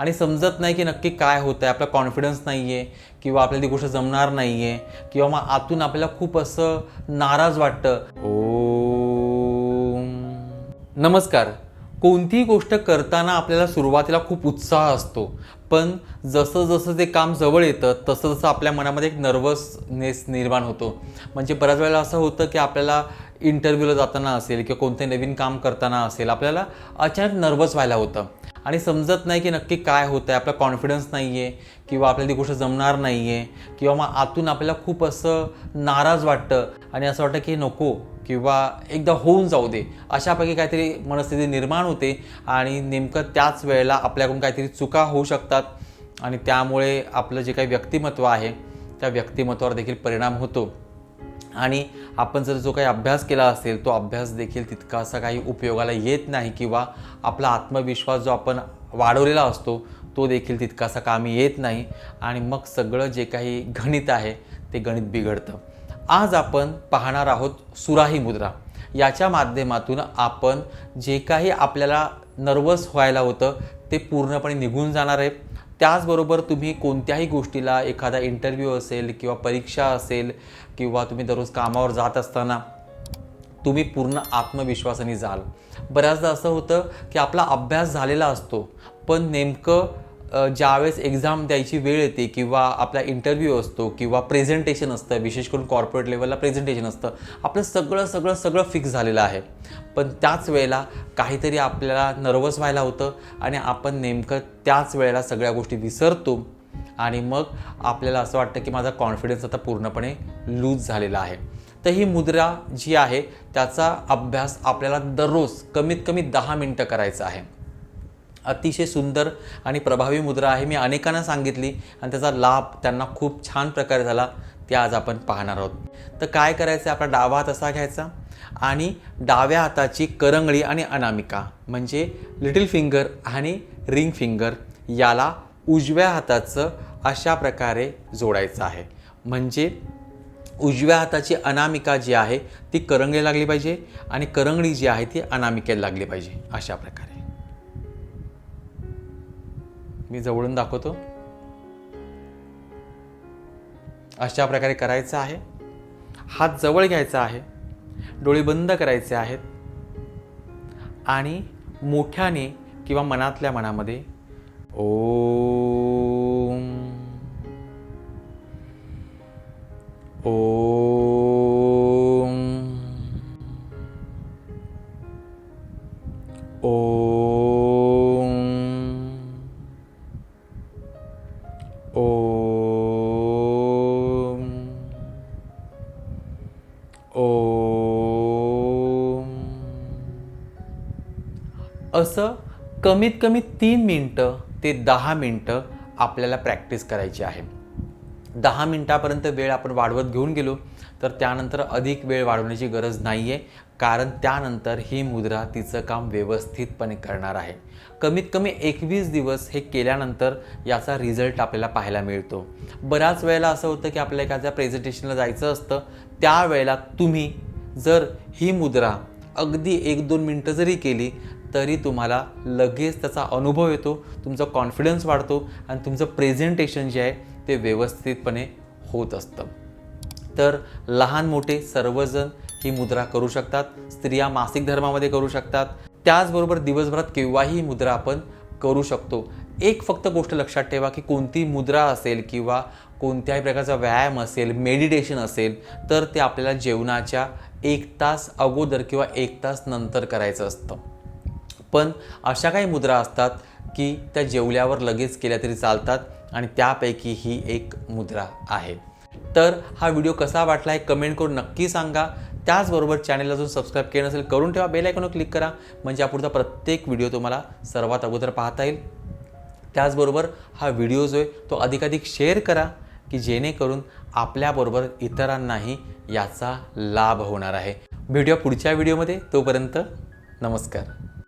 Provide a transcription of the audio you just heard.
आणि समजत नाही की नक्की काय होतं आहे आपला कॉन्फिडन्स नाही आहे किंवा आपल्याला ती गोष्ट जमणार नाही आहे किंवा मग आतून आपल्याला खूप असं नाराज वाटतं. ओ नमस्कार. कोणतीही गोष्ट करताना आपल्याला सुरुवातीला खूप उत्साह असतो. पण जसं जसं ते काम जवळ येतं तसं जसं आपल्या मनामध्ये एक नर्वसनेस निर्माण होतो. म्हणजे बऱ्याच वेळेला असं होतं की आपल्याला इंटरव्ह्यूला जाताना असेल किंवा कोणते नवीन काम करताना असेल आपल्याला अचानक नर्वस व्हायला होतं. आणि समजत नाही की नक्की काय होतं आहे आपला कॉन्फिडन्स नाही आहे किंवा आपल्याला ती गोष्ट जमणार नाही आहे किंवा मग आतून आपल्याला खूप असं नाराज वाटतं आणि असं वाटतं की नको किंवा एकदा होऊन जाऊ दे. अशापैकी काहीतरी मनस्थिती निर्माण होते आणि नेमकं त्याच वेळेला आपल्याकडून काहीतरी चुका होऊ शकतात आणि त्यामुळे आपलं जे काही व्यक्तिमत्व आहे त्या व्यक्तिमत्वावर देखील परिणाम होतो. आणि आपण जर जो काही अभ्यास केला असेल तो अभ्यास देखील तितकासा काही उपयोगाला येत नाही किंवा आपला आत्मविश्वास जो आपण वाढवलेला असतो तो देखील तितकासा कामी येत नाही. आणि मग सगळं जे काही गणित आहे ते गणित बिघडतं. आज आपण पाहणार आहोत सुराही मुद्रा. याच्या माध्यमातून आपण जे काही आपल्याला नर्वस व्हायला होतं ते पूर्णपणे निघून जाणार आहे. त्याचबरोबर तुम्ही कोणत्याही गोष्टीला एखादा इंटरव्ह्यू असेल किंवा परीक्षा असेल किंवा तुम्ही दररोज कामावर जात असताना तुम्ही पूर्ण आत्मविश्वासाने जाल. बऱ्याचदा असं होतं की आपला अभ्यास झालेला असतो पण नेमकं ज्यावेळेस एक्झाम द्यायची वेळ येते किंवा आपला इंटरव्ह्यू असतो किंवा प्रेझेंटेशन असतं विशेष करून कॉर्पोरेट लेवलला प्रेझेंटेशन असतं आपलं सगळं सगळं सगळं फिक्स झालेलं आहे. पण त्याच वेळेला काहीतरी आपल्याला नर्वस व्हायला होतं आणि आपण नेमकं त्याच वेळेला सगळ्या गोष्टी विसरतो आणि मग आपल्याला असं वाटतं की माझा कॉन्फिडन्स आता पूर्णपणे लूज झालेला आहे. तर ही मुद्रा जी आहे त्याचा अभ्यास आपल्याला दररोज कमीत कमी दहा मिनटं करायचा आहे. अतिशय सुंदर आणि प्रभावी मुद्रा आहे. मी अनेकांना सांगितली आणि त्याचा लाभ त्यांना खूप छान प्रकारे झाला. ते आज आपण पाहणार आहोत. तर काय करायचं? आपला डावा हात असा घ्यायचा आणि डाव्या हाताची करंगळी आणि अनामिका म्हणजे लिटिल फिंगर आणि रिंग फिंगर याला उजव्या हाताचं अशा प्रकारे जोडायचं आहे. म्हणजे उजव्या हाताची अनामिका जी आहे ती करंगळी लागली पाहिजे आणि करंगळी जी आहे ती अनामिकेला लागली पाहिजे. अशा प्रकारे. मी जवळून दाखवतो. अशा प्रकारे करायचं आहे. हात जवळ घ्यायचा आहे. डोळे बंद करायचे आहेत. आणि मोठ्याने किंवा मनातल्या मनामध्ये ओम ओम ओम. असं कमीत कमी तीन मिनटं ते दहा मिनटं आपल्याला प्रॅक्टिस करायची आहे. दहा मिनटापर्यंत वेळ आपण वाढवत घेऊन गेलो तर त्यानंतर अधिक वेळ वाढवण्याची गरज नाही आहे कारण त्यानंतर ही मुद्रा तिचं काम व्यवस्थितपणे करणार आहे. कमीत कमी एकवीस दिवस हे केल्यानंतर याचा रिझल्ट आपल्याला पाहायला मिळतो. बऱ्याच वेळेला असं होतं की आपल्या एखाद्या प्रेझेंटेशनला जायचं असतं त्यावेळेला तुम्ही जर ही मुद्रा अगदी एक दोन मिनटं जरी केली तरी तुम्हाला लगेच त्याचा अनुभव येतो तुमचा कॉन्फिडन्स वाढतो आणि तुमचं प्रेझेंटेशन जे आहे ते व्यवस्थितपणे होत असतं. तर लहान मोठे सर्वजण ही मुद्रा करू शकतात स्त्रिया मासिक धर्मामध्ये करू शकतात. त्याचबरोबर दिवसभरात केव्हाही ही मुद्रा आपण करू शकतो. एक फक्त गोष्ट लक्षात ठेवा की कोणती मुद्रा असेल किंवा कोणत्याही प्रकारचा व्यायाम असेल मेडिटेशन असेल तर ते आपल्याला जेवणाच्या एक तास अगोदर किंवा एक तास नंतर करायचं असतं. पण अशा काही मुद्रा असतात की त्या जेवल्यावर लगेच केल्या तरी चालतात आणि त्यापैकी ही एक मुद्रा आहे. तर हा व्हिडिओ कसा वाटला आहे कमेंट करून नक्की सांगा. त्याचबरोबर चॅनलला अजून सबस्क्राईब केलं नसेल करून ठेवा बेल आयकॉनवर क्लिक करा. म्हणजे यापुढचा प्रत्येक व्हिडिओ तुम्हाला सर्वात अगोदर पाहता येईल. त्याचबरोबर हा व्हिडिओ जो आहे तो अधिकाधिक शेअर करा की जेणेकरून आपल्याबरोबर इतरांनाही याचा लाभ होणार आहे. भेटूया पुढच्या व्हिडिओमध्ये. तोपर्यंत नमस्कार.